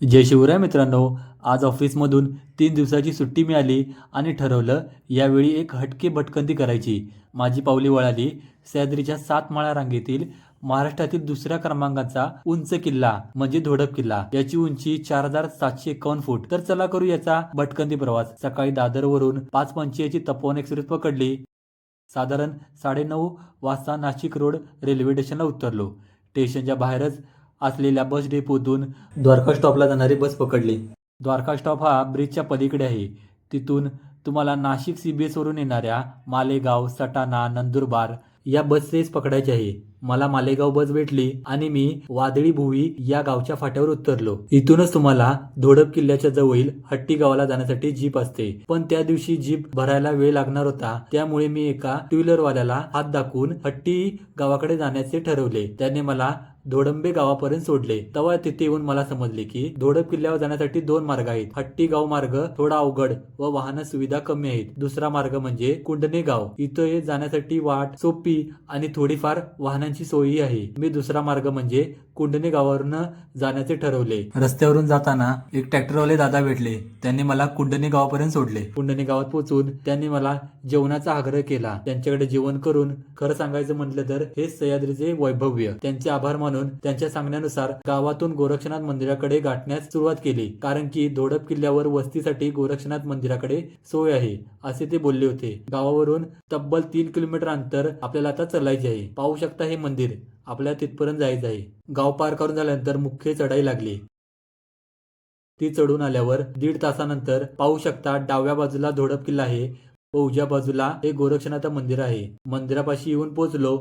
जय शिवराय मित्रांनो आज ऑफिसमधून तीन दिवसाची सुट्टी मिळाली आणि ठरवलं यावेळी एक हटके भटकंती करायची. माझी पावली वळाली सह्याद्रीच्या सात माळा रांगेतील महाराष्ट्रातील दुसऱ्या क्रमांकाचा उंच किल्ला म्हणजे धोडप किल्ला. याची उंची चार हजार सातशे एकावन्न फूट. तर चला करू याचा भटकंती प्रवास. सकाळी दादरवरून पाच पंचायची तपोवन एक्सप्रेस पकडली. साधारण साडेनऊ वाजता नाशिक रोड रेल्वे स्टेशनला उतरलो. स्टेशनच्या बाहेरच असलेल्या बस डेपोतून द्वारका स्टॉपला जाणारी बस पकडली. द्वारका स्टॉप हा ब्रिजच्या पलीकडे आहे. तिथून तुम्हाला नाशिक सी बी एसवरून येणाऱ्या मालेगाव सटाणा नंदुरबार या बसेस पकडायची आहे. मला मालेगाव बस भेटली आणि मी वादळी भुवी या गावच्या फाट्यावर उतरलो. इथूनच तुम्हाला धोडप किल्ल्याच्या जवळील हट्टी गावाला जाण्यासाठी जीप असते. पण त्या दिवशी जीप भरायला वेळ लागणार होता. त्यामुळे मी एका टू व्हीलर वाल्याला हात दाखवून हट्टी गावाकडे जाण्याचे ठरवले. त्याने मला धोडंबे गावापर्यंत सोडले. तेव्हा तिथे येऊन मला समजले की धोडप किल्ल्यावर जाण्यासाठी दोन मार्ग आहेत. हट्टी गाव मार्ग थोडा अवघड व वाहन सुविधा कमी आहेत. दुसरा मार्ग म्हणजे कुंडणे गाव. इथं जाण्यासाठी वाट सोपी आणि थोडीफार वाहनांची सोयी आहे. मी दुसरा मार्ग म्हणजे कुंडणे गावावरून जाण्याचे ठरवले. रस्त्यावरून जाताना एक ट्रॅक्टरवाले दादा भेटले. त्यांनी मला कुंडणे गावापर्यंत सोडले. कुंडणे गावात पोहोचून त्यांनी मला जेवणाचा आग्रह केला. त्यांच्याकडे जेवण करून खरं सांगायचं म्हटलं तर हे सह्याद्रीचे वैभव्य. त्यांचे आभार मानून त्यांच्या सांगण्यानुसार गावातून गोरक्षनाथ मंदिराकडे गाठण्यास सुरुवात केली. कारण की धोडप किल्ल्यावर वस्तीसाठी गोरक्षनाथ मंदिराकडे सोय आहे असे ते बोलले होते. गावावरून तब्बल तीन किलोमीटर अंतर आपल्याला आता चालायचे आहे. पाहू शकता हे मंदिर. आपल्या तिथपर्यंत जायचं आहे. गाव पार करून झाल्यानंतर मुख्य चढाई लागली. ती चढून आल्यावर दीड तासानंतर पाहू शकता डाव्या बाजूला धोडप किल्ला आहे व उजव्या बाजूला हे गोरक्षनाथ मंदिर आहे. मंदिरापाशी येऊन पोहोचलो.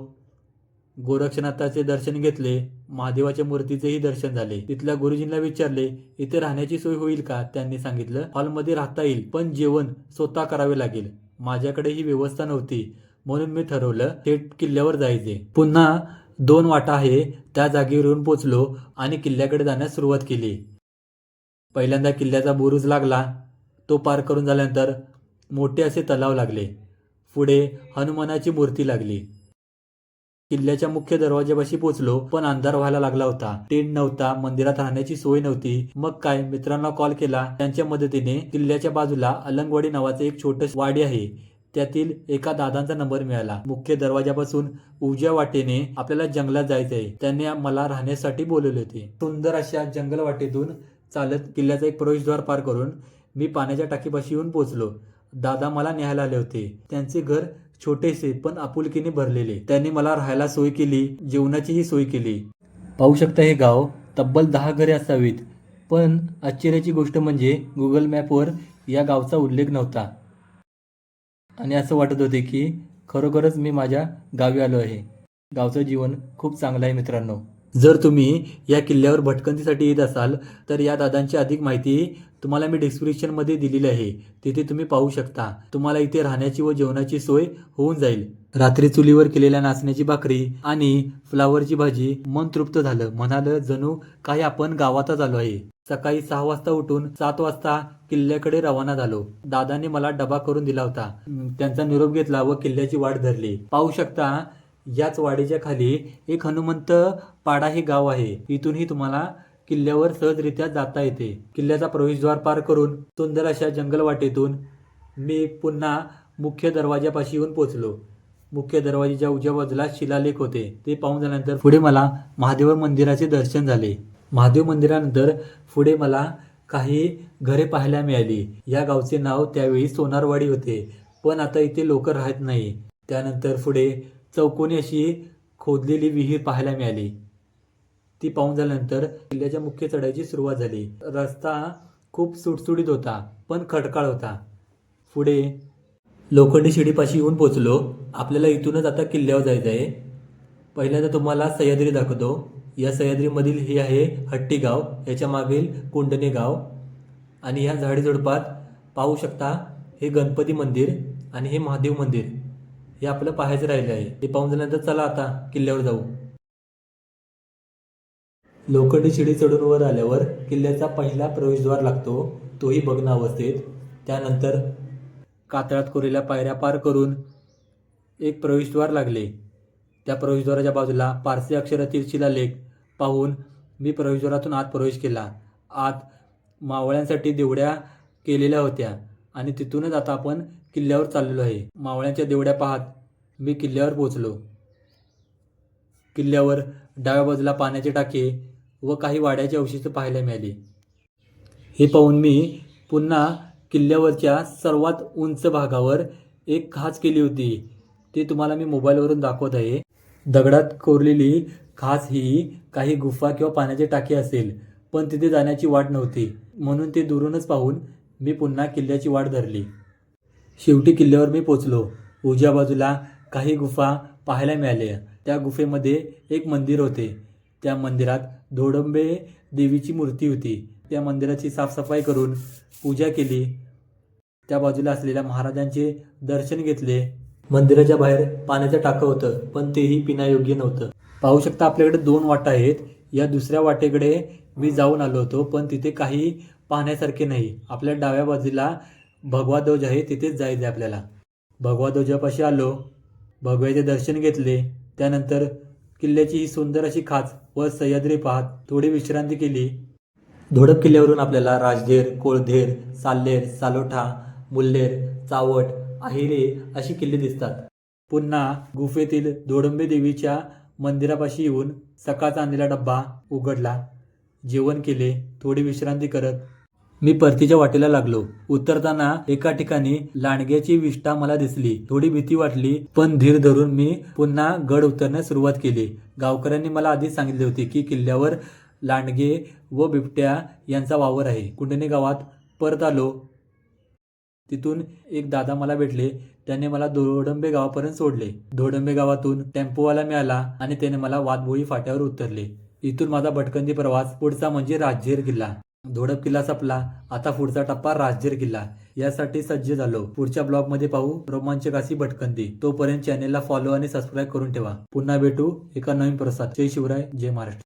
गोरक्षनाथाचे दर्शन घेतले. महादेवाच्या मूर्तीचेही दर्शन झाले. तिथल्या गुरुजींना विचारले इथे राहण्याची सोय होईल का? त्यांनी सांगितलं हॉलमध्ये राहता येईल पण जेवण स्वतः करावे लागेल. माझ्याकडे ही व्यवस्था नव्हती. म्हणून मी ठरवलं थेट किल्ल्यावर जायचे. पुन्हा दोन वाटा आहे त्या जागेवरून पोचलो आणि किल्ल्याकडे जाण्यास सुरुवात केली. पहिल्यांदा किल्ल्याचा बुरुज लागला. तो पार करून झाल्यानंतर मोठे असे तलाव लागले. पुढे हनुमानाची मूर्ती लागली. किल्ल्याच्या मुख्य दरवाजापाशी पोहोचलो पण अंधार व्हायला लागला होता. टेंट नव्हता मंदिरात राहण्याची सोय नव्हती. मग काय? मित्रांना कॉल केला. त्यांच्या मदतीने किल्ल्याच्या बाजूला अलंगवाडी नावाचे एक छोटस वाडी आहे. त्यातील एका दादांचा नंबर मिळाला. मुख्य दरवाजापासून उजव्या वाटेने आपल्याला जंगलात जायचंय. त्यांनी मला राहण्यासाठी बोलवले होते. सुंदर अशा जंगल वाटेतून चालत किल्ल्याचा एक प्रवेशद्वार पार करून मी पाण्याच्या टाकीपाशी येऊन पोहोचलो. दादा मला न्यायला आले होते. त्यांचे घर छोटेसे पण आपुलकीने भरलेले. त्यांनी मला राहायला सोय केली जेवणाचीही सोय केली. पाहू शकता हे गाव तब्बल दहा घरे असावीत. पण आश्चर्याची गोष्ट म्हणजे गुगल मॅपवर या गावचा उल्लेख नव्हता. आणि असं वाटत होते की खरोखरच मी माझ्या गावी आलो आहे. गावचं जीवन खूप चांगलं आहे मित्रांनो. जर तुम्ही या किल्ल्यावर भटकंतीसाठी येत असाल तर या दादांची अधिक माहिती तुम्हाला मी डिस्क्रिप्शनमध्ये दिलेली आहे. तिथे तुम्ही पाहू शकता. तुम्हाला इथे राहण्याची व जेवणाची सोय होऊन जाईल. रात्री चुलीवर केलेल्या नाचण्याची भाकरी आणि फ्लावरची भाजी मन तृप्त झालं. म्हणालं जणू काही आपण गावातच आलो आहे. सकाळी सहा वाजता उठून सात वाजता किल्ल्याकडे रवाना झालो. दादाने मला डबा करून दिला होता. त्यांचा निरोप घेतला व किल्ल्याची वाट धरली. पाहू शकता याच वाडीच्या खाली एक हनुमंत पाडा हे गाव आहे. इथूनही तुम्हाला किल्ल्यावर सहजरित्या जाता येते. किल्ल्याचा प्रवेशद्वार पार करून सुंदर अशा जंगल वाटेतून मी पुन्हा मुख्य दरवाजापाशी येऊन पोचलो मुख्य दरवाजेच्या उजव्या बाजूला शिलालेख होते. ते पाहून झाल्यानंतर पुढे मला महादेव मंदिराचे दर्शन झाले. महादेव मंदिरानंतर पुढे मला काही घरे पाहायला मिळाली. या गावचे नाव त्यावेळी सोनारवाडी होते. पण आता इथे लोक राहत नाही. त्यानंतर पुढे चौकोनी अशी खोदलेली विहीर पाहायला मिळाली. ती पाहून झाल्यानंतर किल्ल्याच्या मुख्य चढाईची सुरुवात झाली. रस्ता खूप सुटसुटीत होता पण खडकाळ होता. पुढे लोखंडी शिडीपाशी येऊन पोचलो. आपल्याला इथूनच आता किल्ल्यावर जायचं आहे. पहिल्यांदा तुम्हाला सह्याद्री दाखवतो. या सह्याद्रीमधील हे आहे हट्टी गाव. याच्या मागील कुंडणे गाव. आणि ह्या झाडेझुडपात पाहू शकता हे गणपती मंदिर आणि हे महादेव मंदिर. हे आपलं पाहायचं राहिलं आहे. ते पाहून झाल्यानंतर चला आता किल्ल्यावर जाऊ. लोखंडी शिडी चढून वर आल्यावर किल्ल्याचा पहिला प्रवेशद्वार लागतो. तोही बघणं अवस्थेत त्यानंतर कातळात कोरलेल्या पायऱ्या पार करून एक प्रवेशद्वार लागले. त्या प्रवेशद्वाराच्या बाजूला पारसी अक्षरातील शिलालेख पाहून मी प्रवेशद्वारातून आत प्रवेश केला. आत मावळ्यांसाठी देवड्या केलेल्या होत्या आणि तिथूनच आता आपण किल्ल्यावर चाललेलो आहे. मावळ्यांच्या देवड्या पाहत मी किल्ल्यावर पोचलो किल्ल्यावर डाव्या बाजूला पाण्याचे टाके व काही वाड्याचे अवशेष पाहायला मिळाले. हे पाहून मी पुन्हा किल्ल्यावरच्या सर्वात उंच भागावर एक खाच केली होती. ते तुम्हाला मी मोबाईलवरून दाखवत आहे. दगडात कोरलेली खाच ही काही गुफा किंवा पाण्याची टाकी असेल पण तिथे जाण्याची वाट नव्हती. म्हणून ते दुरूनच पाहून मी पुन्हा किल्ल्याची वाट धरली. शेवटी किल्ल्यावर मी पोचलो उजव्या बाजूला काही गुफा पाहायला मिळाल्या त्या गुफेमध्ये एक मंदिर होते. त्या मंदिरात धोडंबे देवीची मूर्ती होती. त्या मंदिराची साफसफाई करून पूजा केली. त्या बाजूला असलेल्या महाराजांचे दर्शन घेतले. मंदिराच्या बाहेर पाण्याचं टाकं होतं पण तेही पिण्यायोग्य नव्हतं. पाहू शकता आपल्याकडे दोन वाटा आहेत. या दुसऱ्या वाटेकडे मी जाऊन आलो होतो पण तिथे काही पाहण्यासारखे नाही. आपल्या डाव्या बाजूला भगवा ध्वज आहे तिथेच जायचं आहे आपल्याला. भगवा ध्वजापाशी आलो. भगव्याचे दर्शन घेतले. त्यानंतर किल्ल्याची ही सुंदर अशी खाच व सह्याद्री पाहत थोडी विश्रांती केली. धोडप किल्ल्यावरून आपल्याला राजधेर कोळधेर साल्लेर सालोठा मुल्लेर चावट आहिरे अशी किल्ले दिसतात. पुन्हा गुफेतील धोडंबे देवीच्या मंदिरापाशी येऊन सकाळचा आणलेला डब्बा उघडला. जेवण केले थोडी विश्रांती करत मी परतीच्या वाटेला लागलो. उतरताना एका ठिकाणी लांडग्याची विष्ठा मला दिसली. थोडी भीती वाटली पण धीर धरून मी पुन्हा गड उतरण्यास सुरुवात केली. गावकऱ्यांनी मला आधीच सांगितले होते की किल्ल्यावर लांडगे व बिबट्या यांचा वावर आहे. कुंडणे गावात परत आलो. तिथून एक दादा मला भेटले. त्याने मला धोडंबे गावापर्यंत सोडले. धोडंबे गावातून टेम्पोवाला मिळाला आणि त्याने मला वादभोळी फाट्यावर उतरले. इथून माझा भटकंती प्रवास पुढचा म्हणजे राजझेर किल्ला. धोडप किल्ला संपला. आता पुढचा टप्पा राजझेर किल्ला. यासाठी सज्ज झालो. पुढच्या ब्लॉगमध्ये पाहू रोमांचक अशी भटकंती. तोपर्यंत चॅनेलला फॉलो आणि सबस्क्राईब करून ठेवा. पुन्हा भेटू एका नवीन प्रसाद जय शिवराय. जय महाराष्ट्र.